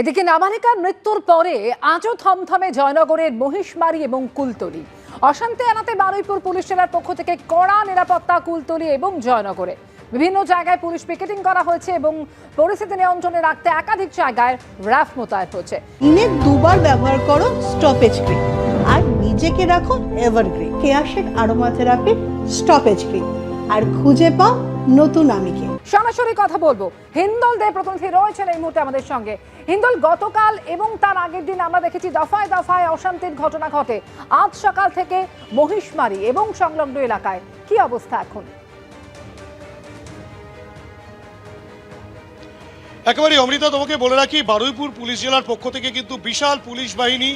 এদিকে নাবালিকার মৃত্যুর পরে আজও থমথমে জয়নগরের মহিষমারি এবং কুলতলি। অশান্তি এড়াতে বারুইপুর পুলিশ জেলার পক্ষ থেকে কড়া নিরাপত্তা, কুলতলি এবং জয়নগরে। বিভিন্ন জায়গায় পুলিশ পিকেটিং করা হয়েছে এবং পরিস্থিতি নিয়ন্ত্রণে রাখতে একাধিক জায়গায় র্যাফ মোতায়েন হয়েছে। দিনে দুবার ব্যবহার করো স্টপেজ ক্রিম আর নিজেকে রাখো evergreen. Keya Seth aroma therapy stoppage cream. আর খুঁজে পাও নতুন আমিকে। সরাসরি কথা বলব। হিন্দল দে প্রতিনিধি রয়েছেন এই মুহূর্তে আমাদের সঙ্গে। হিন্দল গতকাল এবং তার আগের দিন আমরা দেখেছি দফায় দফায় অশান্তির ঘটনা ঘটে। আজ সকাল থেকে মহিষমারি এবং সংলগ্ন এলাকায়। কি অবস্থা এখন? একেবারে অমৃতা, তোমাকে বলে রাখি, বারুইপুর পুলিশ জেলার পক্ষ থেকে কিন্তু বিশাল পুলিশ বাহিনী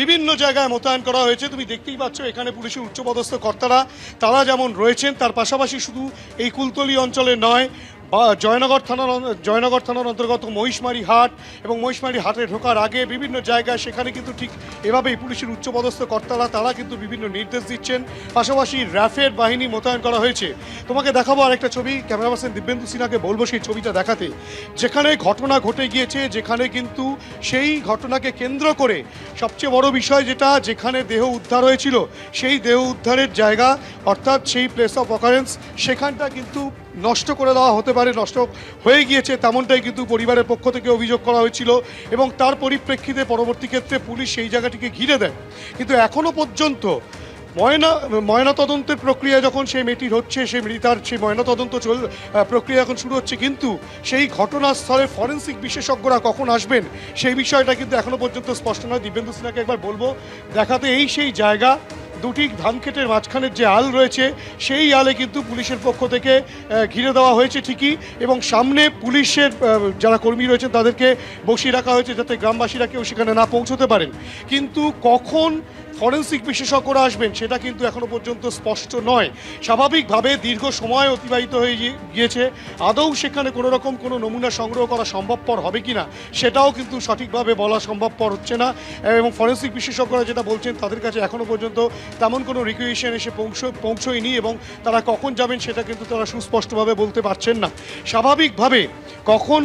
বিভিন্ন জায়গায় মোতায়েন করা হয়েছে। তুমি দেখতেই পাচ্ছ এখানে পুলিশের উচ্চপদস্থ কর্তারা, তারা যেমন রয়েছেন, তার পাশাপাশি শুধু এই কুলতলি অঞ্চলে নয় জয়নগর থানার জয়নগর থানার অন্তর্গত মহিষমারি হাট এবং মহিষমারি হাটে ঢোকার আগে বিভিন্ন জায়গায় সেখানে কিন্তু ঠিক এভাবেই পুলিশের উচ্চপদস্থ কর্তারা, তারা কিন্তু বিভিন্ন নির্দেশ দিচ্ছেন। পাশাপাশি র্যাফের বাহিনী মোতায়েন করা হয়েছে। তোমাকে দেখাবো আরেকটা ছবি। ক্যামেরা পার্সন দিব্যেন্দু সিনহাকে বলব সেই ছবিটা দেখাতে। যেখানে ঘটনা ঘটে গিয়েছে, যেখানে কিন্তু সেই ঘটনাকে কেন্দ্র করে সবচেয়ে বড় বিষয় যেটা, যেখানে দেহ উদ্ধার হয়েছিল, সেই দেহ উদ্ধারের জায়গা, অর্থাৎ সেই প্লেস অফ অকারেন্স সেখানটা কিন্তু নষ্ট করে দেওয়া হতে পারে, নষ্ট হয়ে গিয়েছে তেমনটাই কিন্তু পরিবারের পক্ষ থেকে অভিযোগ করা হয়েছিল এবং তার পরিপ্রেক্ষিতে পরবর্তী ক্ষেত্রে পুলিশ সেই জায়গাটিকে ঘিরে দেয়। কিন্তু এখনও পর্যন্ত ময়না, ময়নাতদন্তের প্রক্রিয়া যখন সেই মেয়েটির হচ্ছে, সেই মৃতার সেই ময়নাতদন্ত চল প্রক্রিয়া এখন শুরু হচ্ছে, কিন্তু সেই ঘটনাস্থলে ফরেন্সিক বিশেষজ্ঞরা কখন আসবেন সেই বিষয়টা কিন্তু এখনও পর্যন্ত স্পষ্ট নয়। দিব্যেন্দু সিনহাকে একবার বলব, দেখাতে এই সেই জায়গা দুটি ধানক্ষেতের মাঝখানের যে আল রয়েছে, সেই আলে কিন্তু পুলিশের পক্ষ থেকে ঘিরে দেওয়া হয়েছে ঠিকই এবং সামনে পুলিশের যারা কর্মী রয়েছেন তাদেরকে বসিয়ে রাখা হয়েছে যাতে গ্রামবাসীরা কেউ সেখানে না পৌঁছতে পারেন। কিন্তু কখন ফরেন্সিক বিশেষজ্ঞরা আসবেন, সেটা কিন্তু এখনও পর্যন্ত স্পষ্ট নয়। স্বাভাবিকভাবে দীর্ঘ সময় অতিবাহিত হয়ে গিয়েছে। আদৌ সেখানে কোনো রকম কোনো নমুনা সংগ্রহ করা সম্ভবপর হবে কিনা, সেটাও কিন্তু সঠিকভাবে বলা সম্ভবপর হচ্ছে না। এবং ফরেন্সিক বিশেষজ্ঞরা যেটা বলছেন, তাদের কাছে এখনও পর্যন্ত তেমন কোনো রিকুয়েশন এসে পৌঁছ, পৌঁছয়নি এবং তারা কখন যাবেন সেটা কিন্তু তারা সুস্পষ্টভাবে বলতে পারছেন না। স্বাভাবিকভাবে কখন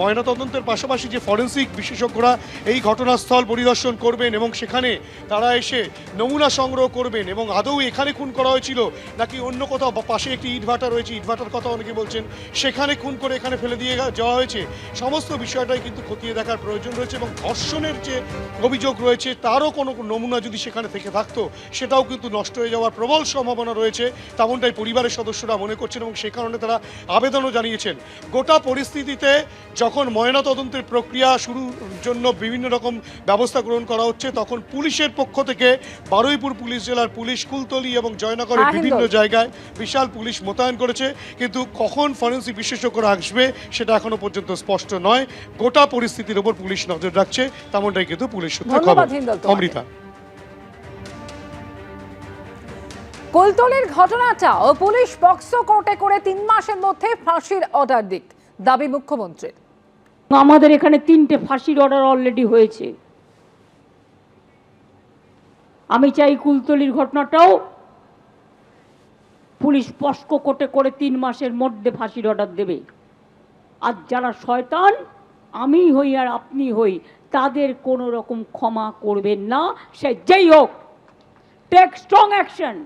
ময়নাতদন্তের পাশাপাশি যে ফরেন্সিক বিশেষজ্ঞরা এই ঘটনাস্থল পরিদর্শন করবেন এবং সেখানে তারা এসে নমুনা সংগ্রহ করবেন এবং আদৌ এখানে খুন করা হয়েছিল নাকি অন্য কোথাও পাশে একটি ইটভাটা রয়েছে ইটভাটার কথা অনেকে বলছেন, সেখানে খুন করে এখানে ফেলে দিয়ে যাওয়া হয়েছে। সমস্ত বিষয়টাই কিন্তু খতিয়ে দেখার প্রয়োজন রয়েছে এবং ধর্ষণের যে অভিযোগ রয়েছে, তারও কোনো নমুনা যদি সেখানে থেকে থাকতো, সেটাও কিন্তু নষ্ট হয়ে যাওয়ার প্রবল সম্ভাবনা রয়েছে, তেমনটাই পরিবারের সদস্যরা মনে করছেন এবং সে কারণে তারা আবেদনও জানিয়েছেন। গোটা পরিস্থিতিতে যখন ময়নাতদন্তের প্রক্রিয়া শুরুর জন্য বিভিন্ন রকম ব্যবস্থা গ্রহণ করা হচ্ছে, তখন পুলিশের পক্ষ থেকে বারুইপুর পুলিশ জেলার পুলিশ কুলতলি এবং জয়নগরের বিভিন্ন জায়গায় বিশাল পুলিশ মোতায়েন করেছে। কিন্তু কখন ফরেন্সিক বিশেষজ্ঞরা আসবে সেটা এখনও পর্যন্ত স্পষ্ট নয়। গোটা পরিস্থিতির উপর পুলিশ নজর রাখছে তেমনটাই কিন্তু পুলিশ সূত্রে খবর। অমৃতা। কুলতলির ঘটনাটা ও পুলিশ বক্স কোর্টে করে তিন মাসের মধ্যে ফাঁসির অর্ডার দিক। দাবি মুখ্যমন্ত্রীর। আমাদের এখানে তিনটে ফাঁসির অর্ডার অলরেডি হয়েছে। আমি চাই কুলতলির ঘটনাটাও পুলিশ পস্ক কোটে করে তিন মাসের মধ্যে ফাঁসির অর্ডার দেবে। আর যারা শয়তান আমি হই আর আপনি হই, তাদের কোনো রকম ক্ষমা করবেন না, সে যেই হোক। Take strong action